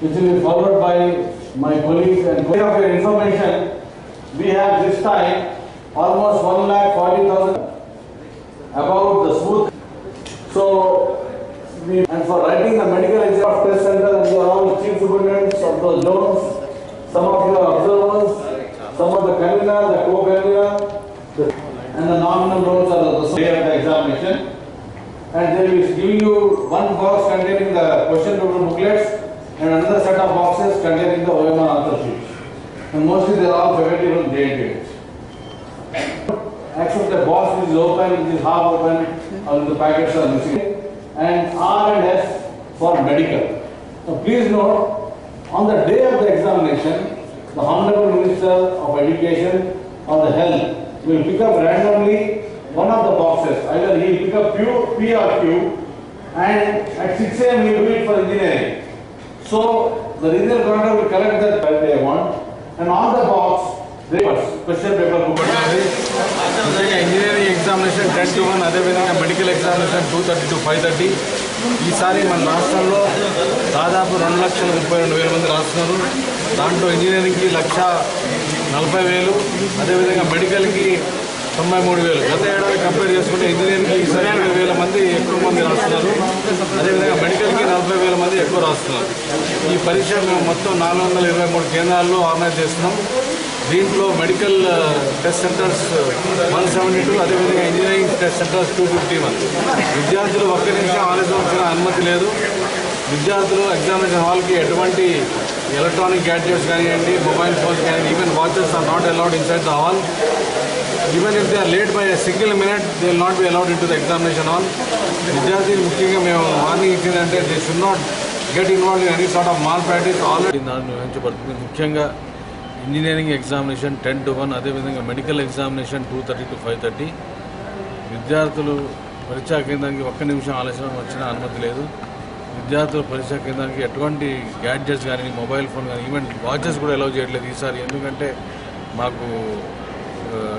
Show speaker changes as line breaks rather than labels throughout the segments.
which will be followed by my colleagues and of your information, we have this time almost one lakh forty thousand about the smooth. So, we, and for writing the medical exam of test center, and you are all chief superintendents of those zones, some of you are observers, some of the convener, the co-convener, and the nominal roles are the day of the examination. And they will giving you one box containing the question paper booklets and another set of boxes containing the OMR answer sheets. And mostly they are all faculty from K. Actually, the box is open, it is half open, or the packets are missing. And R and S for medical. So please note, on the day of the examination, the Honorable Minister of Education or the Health will pick up randomly one of the boxes. Either he will pick up Q, P or Q, and at six AM he will do it for engineering. So the regional commander will collect that that they want, and on the box, they question paper book.
Engineering examination ten to one అదేవిధంగా medical examination two thirty to five thirty ఈసారి మన రాష్ట్రంలో దాదాపు రెండు లక్షల ముప్పై రెండు వేల మంది రాస్తున్నారు. దాంట్లో ఇంజనీరింగ్కి లక్ష నలభై వేలు అదేవిధంగా మెడికల్కి తొంభై మూడు వేలు. గత ఏడాది కంపేర్ చేసుకుంటే ఇంజనీరింగ్కి ఈసారి ఇరవై వేల మంది ఎక్కువ మంది రాస్తున్నారు. అదేవిధంగా మెడికల్కి నలభై వేల మంది ఎక్కువ రాస్తున్నారు. ఈ పరీక్ష మేము మొత్తం నాలుగు వందల ఇరవై మూడు కేంద్రాల్లో ఆర్గనైజ్ చేస్తున్నాం. దీంట్లో medical test centres one seventy two అదేవిధంగా engineering test centres two fifty one. విద్యార్థులు ఒక్క నిమిషం ఆలస్యం అనుమతి లేదు. విద్యార్థులు ఎగ్జామినేషన్ హాల్కి ఎటువంటి ఎలక్ట్రానిక్ గ్యాడ్జెట్స్ కానివ్వండి మొబైల్ ఫోన్స్ కానివ్వండి even watches are not allowed inside the hall even if they are late by single minute they will not be allowed into the examination hall విద్యార్థులు ముఖ్యంగా మేము వార్నింగ్ ఇచ్చిందంటే they should not get involve in any sort of malpractice already దాన్ని నిర్వహించబడుతుంది ముఖ్యంగా engineering examination ten to one అదేవిధంగా medical examination two thirty to five thirty విద్యార్థులు పరీక్షా కేంద్రానికి ఒక్క నిమిషం ఆలస్యం వచ్చినా అనుమతి లేదు. విద్యార్థుల పరీక్షా కేంద్రానికి ఎటువంటి గ్యాడ్జెట్స్ కానీ మొబైల్ ఫోన్ కానీ ఈవెన్ వాచెస్ కూడా అలౌ చేయట్లేదు ఈసారి. ఎందుకంటే మాకు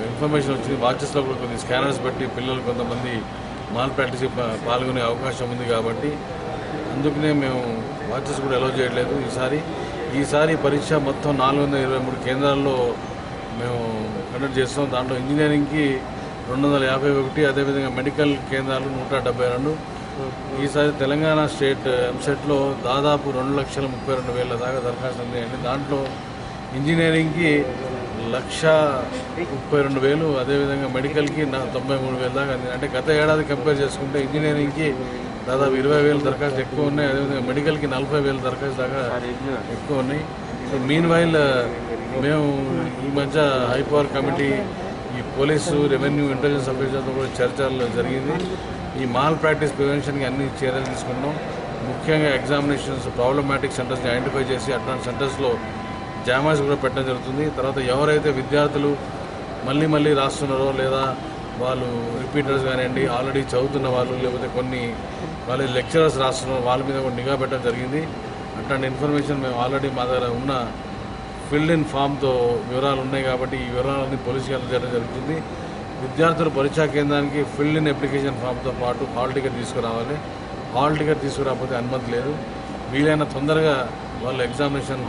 ఇన్ఫర్మేషన్ వచ్చింది. వాచెస్లో కూడా కొన్ని స్కానర్స్ పెట్టి పిల్లలు కొంతమంది మాల్ ప్రాక్టీస్ పాల్గొనే అవకాశం ఉంది కాబట్టి అందుకనే మేము వాచెస్ కూడా అలౌ చేయట్లేదు ఈసారి. ఈసారి పరీక్ష మొత్తం నాలుగు వందల ఇరవై మూడు కేంద్రాల్లో మేము కండక్ట్ చేస్తాం. దాంట్లో ఇంజనీరింగ్కి రెండు వందల యాభై ఒకటి అదేవిధంగా మెడికల్ కేంద్రాలు నూట డెబ్బై రెండు ఈసారి తెలంగాణ స్టేట్ ఎంసెట్లో దాదాపు రెండు లక్షల ముప్పై రెండు వేల దాకా దరఖాస్తులు ఉన్నాయండి దాంట్లో ఇంజనీరింగ్కి లక్ష ముప్పై రెండు వేలు అదేవిధంగా మెడికల్కి నా తొంభై మూడు వేల దాకా అంది అంటే గత ఏడాది కంపేర్ చేసుకుంటే ఇంజనీరింగ్కి దాదాపు ఇరవై వేల దరఖాస్తులు ఎక్కువ ఉన్నాయి అదేవిధంగా మెడికల్కి నలభై వేల దరఖాస్తు దాకా ఎక్కువ ఉన్నాయి. సో మీన్ వైల్ మేము ఈ మధ్య హైపవర్ కమిటీ ఈ పోలీసు రెవెన్యూ ఇంటెలిజెన్స్ అఫీసర్తో కూడా చర్చలు జరిగింది. ఈ మాల్ ప్రాక్టీస్ ప్రివెన్షన్కి అన్ని చర్యలు తీసుకున్నాం ముఖ్యంగా ఎగ్జామినేషన్స్ ప్రాబ్లమాటిక్ సెంటర్స్ని ఐడెంటిఫై చేసి అట్లాంటి సెంటర్స్లో జామాస్ కూడా పెట్టడం జరుగుతుంది. తర్వాత ఎవరైతే విద్యార్థులు మళ్ళీ మళ్ళీ రాస్తున్నారో లేదా వాళ్ళు రిపీటర్స్ కానివ్వండి ఆల్రెడీ చదువుతున్న వాళ్ళు లేకపోతే కొన్ని కాలేజ్ లెక్చరర్స్ రాస్తున్నారో వాళ్ళ మీద కూడా నిఘా పెట్టడం జరిగింది. అట్లాంటి ఇన్ఫర్మేషన్ మేము ఆల్రెడీ మా దగ్గర ఉన్న ఫిల్డ్ ఇన్ ఫామ్తో వివరాలు ఉన్నాయి కాబట్టి ఈ వివరాలన్నీ పోలీసుకి అందజేయడం జరుగుతుంది. విద్యార్థులు పరీక్షా కేంద్రానికి ఫిల్ ఇన్ అప్లికేషన్ ఫామ్తో పాటు హాల్ టికెట్ తీసుకురావాలి. హాల్ టికెట్ తీసుకురాకపోతే అనుమతి లేదు. వీలైన తొందరగా వాళ్ళు ఎగ్జామినేషన్